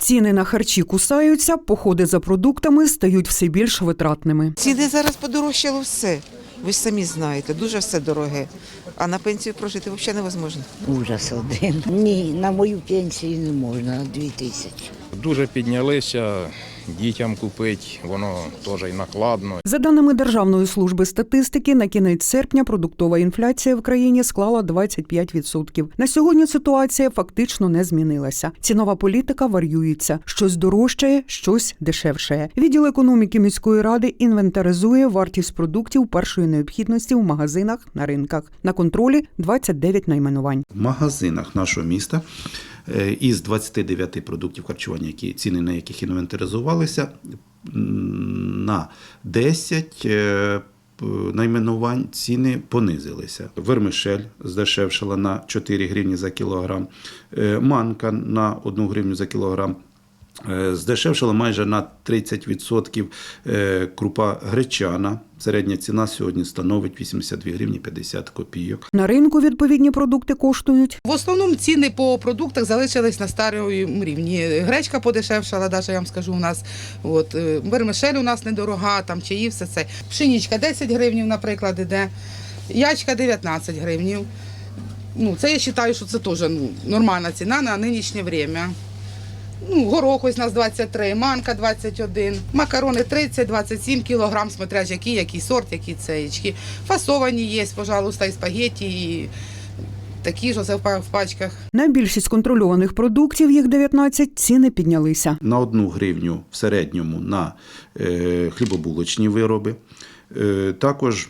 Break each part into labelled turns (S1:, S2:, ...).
S1: Ціни на харчі кусаються, походи за продуктами стають все більш витратними.
S2: Ціни зараз подорожчало все. Ви ж самі знаєте, дуже все дороге. А на пенсію прожити взагалі невозможно.
S3: Ужас один. Ні, на мою пенсію не можна, дві тисячі.
S4: Дуже піднялися, дітям купити, воно теж і накладно.
S1: За даними Державної служби статистики, на кінець серпня продуктова інфляція в країні склала 25%. На сьогодні ситуація фактично не змінилася. Цінова політика варюється: щось дорожчає, щось дешевшає. Відділ економіки міської ради інвентаризує вартість продуктів першої необхідності в магазинах на ринках. На контролі 29 найменувань.
S5: В магазинах нашого міста із 29 продуктів харчування, які ціни на яких інвентаризувалися, на 10 е, найменувань ціни понизилися. Вермишель здешевшила на 4 гривні за кілограм, е, манка на 1 гривню за кілограм. Е, Здешевшила майже на 30% е, крупа гречана. Середня ціна сьогодні становить 82 гривні 50 копійок.
S1: На ринку відповідні продукти коштують
S6: В основному ціни по продуктах залишились на старому рівні. Гречка подешевшала, навіть я вам скажу, у нас от, е, вермишель у нас недорога, там чаї, все це. Пшенічка 10 гривнів, наприклад, іде, ячка 19 гривнів. Ну, це я вважаю, що це теж ну, нормальна ціна на нинішнє время. Ну, горох ось у нас 23, манка 21, макарони 30-27 кілограм, смотря який, який сорт, які цеєчки. Фасовані є, пожалуйста, і спагетті, і такі ж оце в па- в пачках.
S1: На більшість контрольованих продуктів, їх 19, ціни піднялися.
S5: на одну гривню в середньому на е, хлібобулочні вироби. Е, також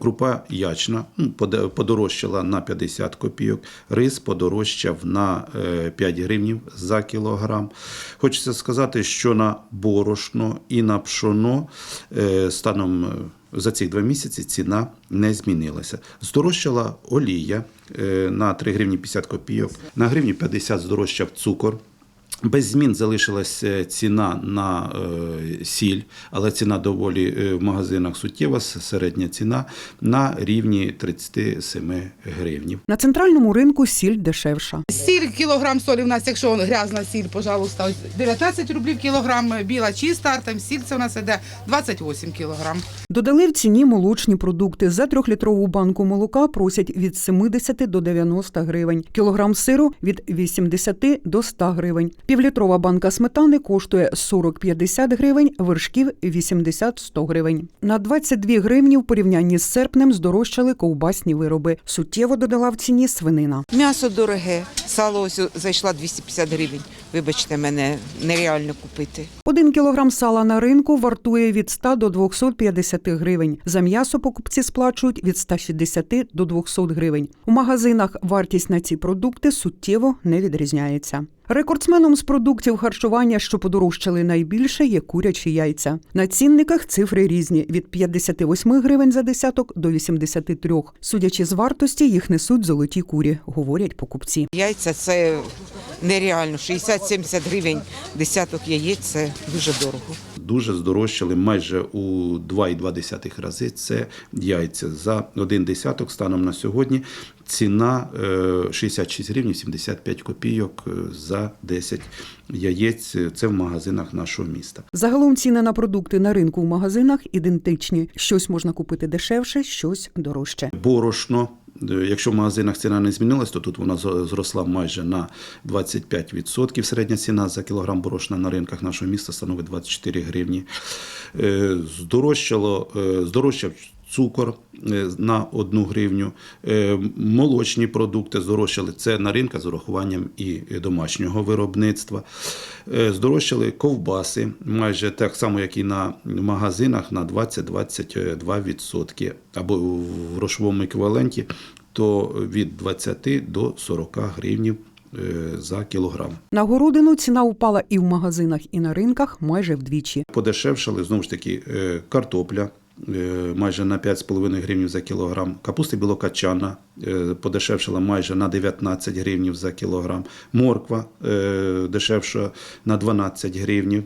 S5: крупа ячна ну, подорожчала на 50 копійок, рис подорожчав на е, 5 гривнів за кілограм. Хочеться сказати, що на борошно і на пшоно е, станом е, за ці два місяці ціна не змінилася. Здорожчала олія е, на 3 гривні 50 копійок, на гривні 50 здорожчав цукор. Без змін залишилася ціна на е, сіль, але ціна доволі е, в магазинах суттєва, середня ціна на рівні 37 гривнів.
S1: На центральному ринку сіль дешевша.
S6: Сіль, кілограм солі у нас, якщо грязна сіль, пожалуйста, ось 19 рублів кілограм, біла чиста, там сіль це у нас іде 28 кілограм.
S1: Додали в ціні молочні продукти. За трьохлітрову банку молока просять від 70 до 90 гривень. Кілограм сиру від 80 до 100 гривень. Півлітрова банка сметани коштує 40-50 гривень, вершків 80-100 гривень. На 22 гривні в порівнянні з серпнем здорожчали ковбасні вироби. Суттєво додала в ціні свинина.
S2: М'ясо дороге, сало ось зайшла 250 гривень. Вибачте, мене нереально купити.
S1: Один кілограм сала на ринку вартує від 100 до 250 гривень. За м'ясо покупці сплачують від 160 до 200 гривень. У магазинах вартість на ці продукти суттєво не відрізняється. Рекордсменом з продуктів харчування, що подорожчали найбільше, є курячі яйця. На цінниках цифри різні від 58 гривень за десяток до 83. Судячи з вартості, їх несуть золоті курі, говорять покупці.
S2: Яйця це нереально. 60-70 гривень десяток яєць це дуже дорого.
S5: Дуже здорожчали майже у 2,2 рази. Це яйця за один десяток станом на сьогодні. Ціна е, 66 гривень 75 копійок е, за 10 яєць. Це в магазинах нашого міста.
S1: Загалом ціни на продукти на ринку в магазинах ідентичні. Щось можна купити дешевше, щось дорожче.
S5: Борошно. Е, Якщо в магазинах ціна не змінилась, то тут вона зросла майже на 25%. Середня ціна за кілограм борошна на ринках нашого міста становить 24 гривні. Е, Здорожчало, е, здорожчав цукор на 1 гривню. Молочні продукти здорожчали. Це на ринках з урахуванням і домашнього виробництва. Здорожчали ковбаси, майже так само, як і на магазинах, на 20-22%. Або в грошовому еквіваленті, то від 20 до 40 гривнів е, за кілограм.
S1: На городину ціна упала і в магазинах, і на ринках майже вдвічі.
S5: Подешевшали знову ж таки е, картопля. Е, Майже на 5,5 гривнів за кілограм. Капуста білокачана подешевшила подешевшала майже на 19 гривнів за кілограм. Морква е, дешевша на 12 гривнів.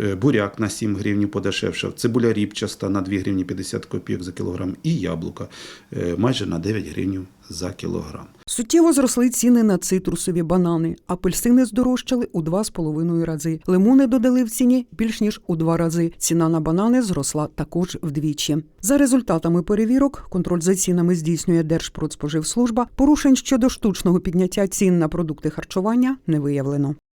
S5: е, буряк на 7 гривень подешевшав, цибуля ріпчаста на 2 гривні 50 копійок за кілограм і яблука е, майже на 9 гривень за кілограм.
S1: Суттєво зросли ціни на цитрусові банани. Апельсини здорожчали у 2,5 рази. Лимони додали в ціні більш ніж у два рази. Ціна на банани зросла також вдвічі. За результатами перевірок, контроль за цінами здійснює Держпродспоживслужба. Порушень щодо штучного підняття цін на продукти харчування не виявлено.